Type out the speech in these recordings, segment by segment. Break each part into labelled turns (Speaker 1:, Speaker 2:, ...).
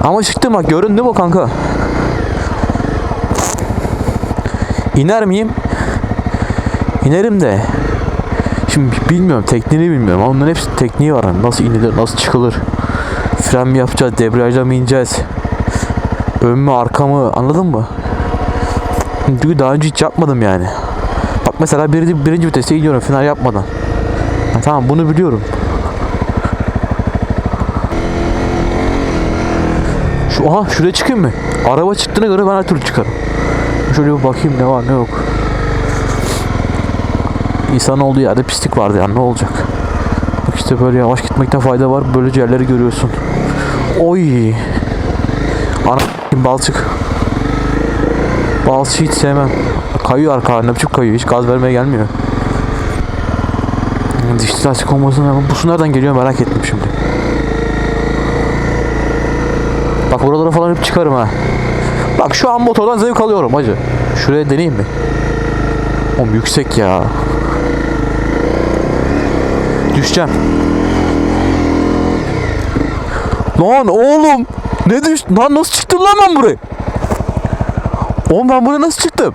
Speaker 1: Ama çıktım bak görün değil mi kanka? İner miyim? İnerim de. Şimdi bilmiyorum tekniğini bilmiyorum. Ama Onların hepsi tekniği var. Hani nasıl inilir, nasıl çıkılır. Fren mi yapacağız, debriyajla mı ineceğiz? Ön mü, arka mı anladın mı? Çünkü daha önce hiç yapmadım yani. Bak mesela birinci, birinci viteste gidiyorum fren yapmadan. Ha, tamam bunu biliyorum. Şu aha şuraya çıkayım mı? Araba çıktığına göre ben her türlü çıkarım. Şöyle bir bakayım ne var ne yok. İnsan olduğu yerde pislik vardı yani ne olacak? Bak işte böyle yavaş gitmekte fayda var. Böylece yerleri görüyorsun. Oy. Ana balçık. Balçığı hiç sevmem. Kayıyor arka ne biçim kayıyor. Hiç gaz vermeye gelmiyor. Dişli lastik olmasına bu su nereden geliyor merak ettim şimdi. Bak buralara falan hep çıkarım ha. Bak şu an motordan zevk alıyorum hacı. Şuraya deneyeyim mi? Oğlum yüksek ya. Düşeceğim. Lan oğlum. Ne düş... Lan nasıl çıktım lan ben buraya? Oğlum ben buraya nasıl çıktım?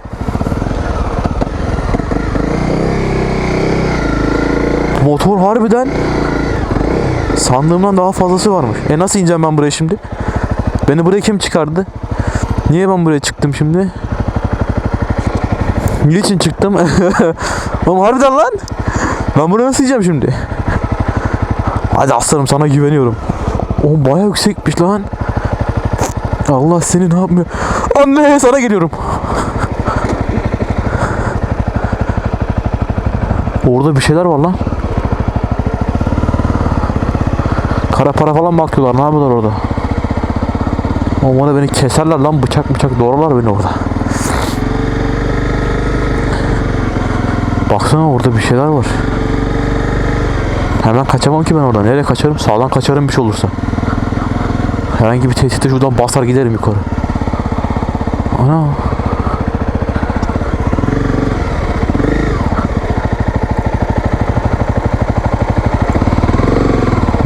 Speaker 1: Motor harbiden sandığımdan daha fazlası varmış. E nasıl ineceğim ben buraya şimdi? Beni buraya kim çıkardı? Niye ben buraya çıktım şimdi? Niçin çıktım? Oğlum harbiden lan. Ben buraya nasıl ineceğim şimdi? Hadi aslanım sana güveniyorum. Oğlum baya yüksekmiş lan. Allah seni ne yapmıyor? Anne sana geliyorum. Orada bir şeyler var lan. Kara para falan bakıyorlar. Ne yapıyorlar orada? Orada beni keserler lan bıçak bıçak doğrarlar beni orada. Baksana orada bir şeyler var. Hemen kaçamam ki ben oradan. Nereye kaçarım? Sağdan kaçarım bir şey olursa. Herhangi bir tehditte şuradan basar giderim yukarı. Ana.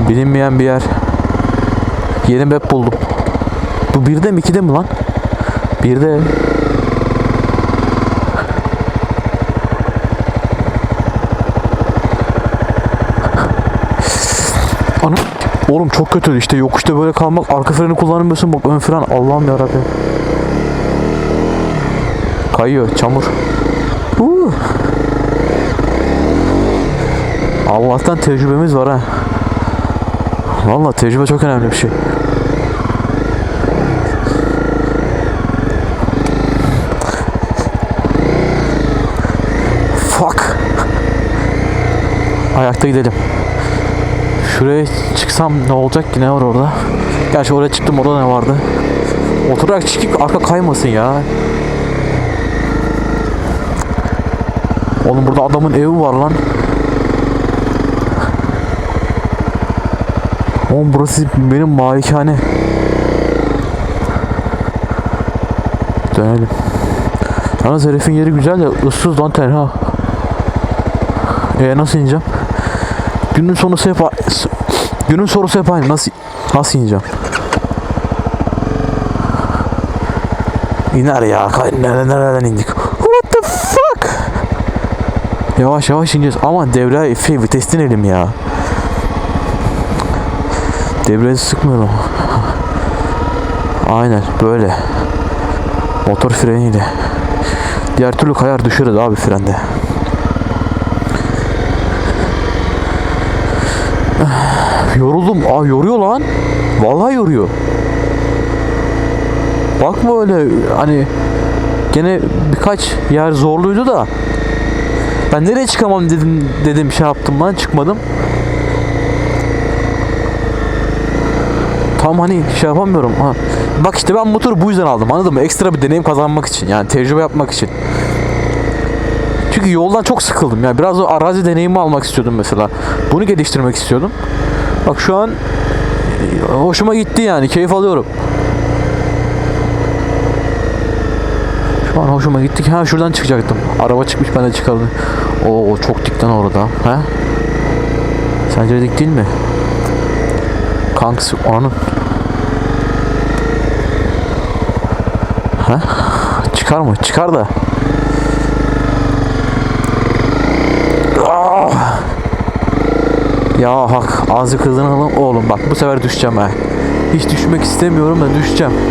Speaker 1: Bilinmeyen bir yer. Yeni map buldum. Bu birde mi ikide mi lan? Birde. Ana. Oğlum çok kötü işte yokuşta böyle kalmak arka freni kullanamıyorsun bak ön fren Allah'ım yarabbim. Kayıyor çamur. Huu. Allah'tan tecrübemiz var ha. Vallahi tecrübe çok önemli bir şey. Fuck. Ayakta gidelim. Şuraya çıksam ne olacak ki ne var orada? Gerçi oraya çıktım orada ne vardı? Oturarak çıkıp arka kaymasın ya. Oğlum burada adamın evi var lan. Oğlum burası benim malikane. Dönelim. Yalnız herifin yeri güzel de ıssız lan tenha. E nasıl ineceğim? Günün sonusu hep günün sorusu hep aynı. Nasıl nasıl ineceğim? İner ya. Nereden nereden indik? What the fuck? Yavaş yavaş ineceğiz. Aman devre F vites dinelim ya. Debriyajı sıkmıyorum. Aynen böyle. Motor freniyle. Diğer türlü kayar düşeriz abi frende. Yoruldum. Aa yoruyor lan. Vallahi yoruyor. Bakma öyle hani gene birkaç yer zorluydu da ben nereye çıkamam dedim dedim şey yaptım lan çıkmadım. Tam hani şey yapamıyorum. Ha. Bak işte ben motoru bu yüzden aldım anladın mı? Ekstra bir deneyim kazanmak için yani tecrübe yapmak için. Çünkü yoldan çok sıkıldım ya. Biraz o arazi deneyimi almak istiyordum mesela. Bunu geliştirmek istiyordum. Bak şu an e, hoşuma gitti yani. Keyif alıyorum. Şu an hoşuma gitti ki ha şuradan çıkacaktım. Araba çıkmış ben de çıkardım. Oo çok dik lan orada. He? Sence dik değil mi? Kanks onun. Ha? Çıkar mı? Çıkar da. Ya hak ağzı kırdın oğlum. Bak bu sefer düşeceğim ha. Hiç düşmek istemiyorum da düşeceğim.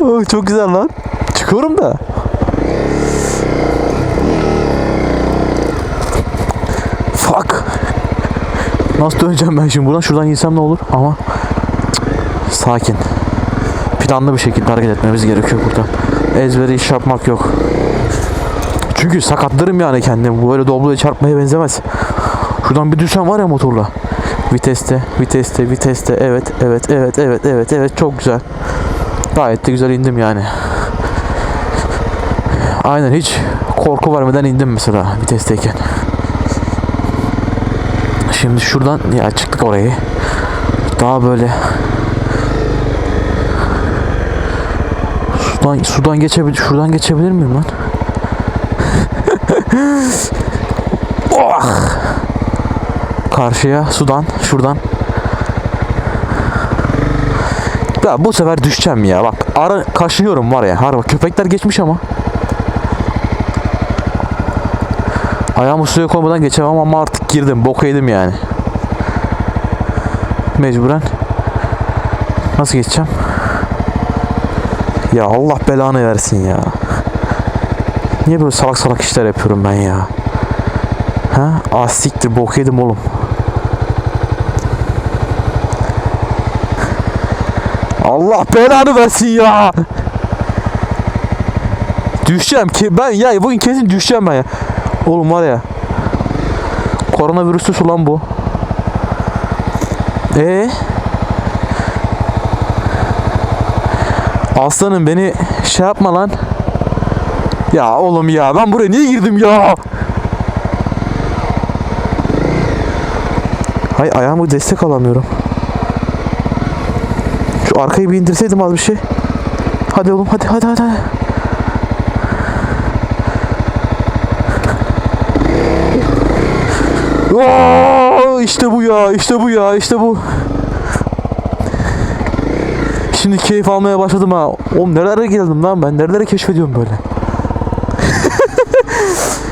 Speaker 1: Oh, çok güzel lan. Çıkıyorum da. Fuck. Nasıl döneceğim ben şimdi buradan? Şuradan girsem ne olur? Ama sakin. Planlı bir şekilde hareket etmemiz gerekiyor burada. Ezbere iş yapmak yok. Çünkü sakatlarım yani kendimi. Böyle dobloya çarpmaya benzemez. Şuradan bir düşsem var ya motorla. Viteste, viteste, viteste. Evet, evet, evet, evet, evet, evet. Çok güzel. Gayet de güzel indim yani. Aynen hiç korku vermeden indim mesela vitesteyken. Şimdi şuradan ya çıktık orayı. Daha böyle sudan sudan geçebilir şuradan geçebilir miyim lan? Oh! Karşıya sudan şuradan. Ya bu sefer düşeceğim ya bak ara kaşınıyorum var ya harbi köpekler geçmiş ama. Ayağımı suya koymadan geçemem ama artık girdim. Boku yedim yani. Mecburen. Nasıl geçeceğim? Ya Allah belanı versin ya. Niye böyle salak salak işler yapıyorum ben ya? Ha? Ah siktir bok yedim oğlum. Allah belanı versin ya. Düşeceğim ki ben ya bugün kesin düşeceğim ben ya. Oğlum var ya. Koronavirüsü su lan bu. Ee? Aslanım beni şey yapma lan. Ya oğlum ya ben buraya niye girdim ya? Hay ayağımı destek alamıyorum. Şu arkayı bir indirseydim az bir şey. Hadi oğlum hadi hadi hadi. hadi. Oo, işte bu ya, işte bu ya, işte bu. Şimdi keyif almaya başladım ha. Oğlum nerelere geldim lan ben? Nerelere keşfediyorum böyle?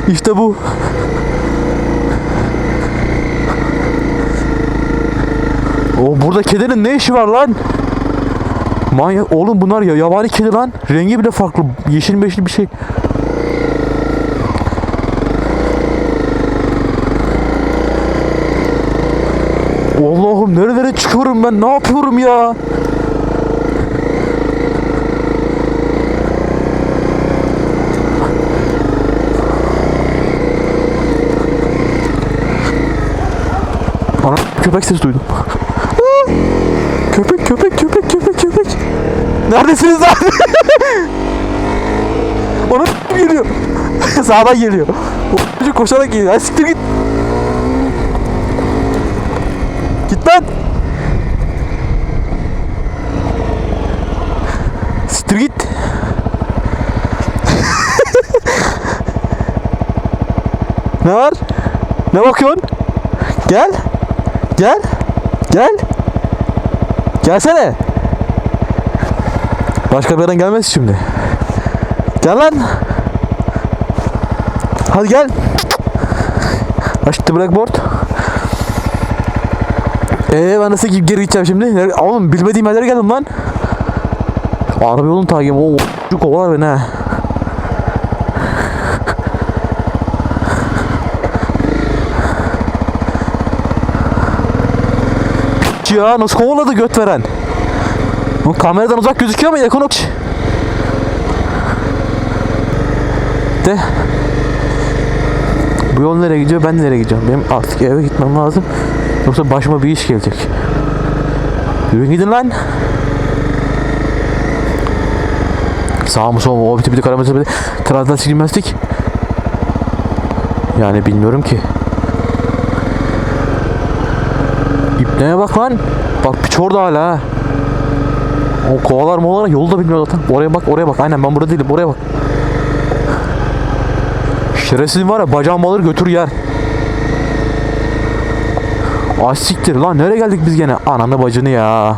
Speaker 1: İşte bu. O burada kedinin ne işi var lan? Manyak oğlum bunlar ya yabani kedi lan. Rengi bile farklı. Yeşil meşil bir şey. Allah'ım nerelere çıkıyorum ben ne yapıyorum ya? Ana köpek sesi duydum. köpek köpek köpek köpek köpek. Neredesiniz lan? Ona geliyor. Sağdan geliyor. O çocuk koşarak geliyor. Ay siktir git. Git lan. Siktir git. ne var? Ne bakıyorsun? Gel. Gel. Gel. Gelsene. Başka bir yerden gelmez şimdi. Gel lan. Hadi gel. Aç the blackboard. Ee ben nasıl geri gideceğim şimdi? Oğlum bilmediğim yerlere geldim lan. Araba yolunu takip. O çocuk kovalar beni ha. Ya nasıl kovaladı göt veren? O kameradan uzak gözüküyor ama yakın ok. De. Bu yol nereye gidiyor? Ben nereye gidiyorum? Benim artık eve gitmem lazım. Yoksa başıma bir iş gelecek. Yürüyün gidin lan. Sağ mı sol mu? O biti biti karaması biti. Trazdan silmezdik. Yani bilmiyorum ki. İpneye bak lan. Bak piç orada hala ha. O kovalar movalar yolu da bilmiyor zaten. Oraya bak oraya bak. Aynen ben burada değilim. Oraya bak. Şerefsiz var ya bacağım alır götür yer. Ay siktir lan nereye geldik biz gene? Ananı bacını ya.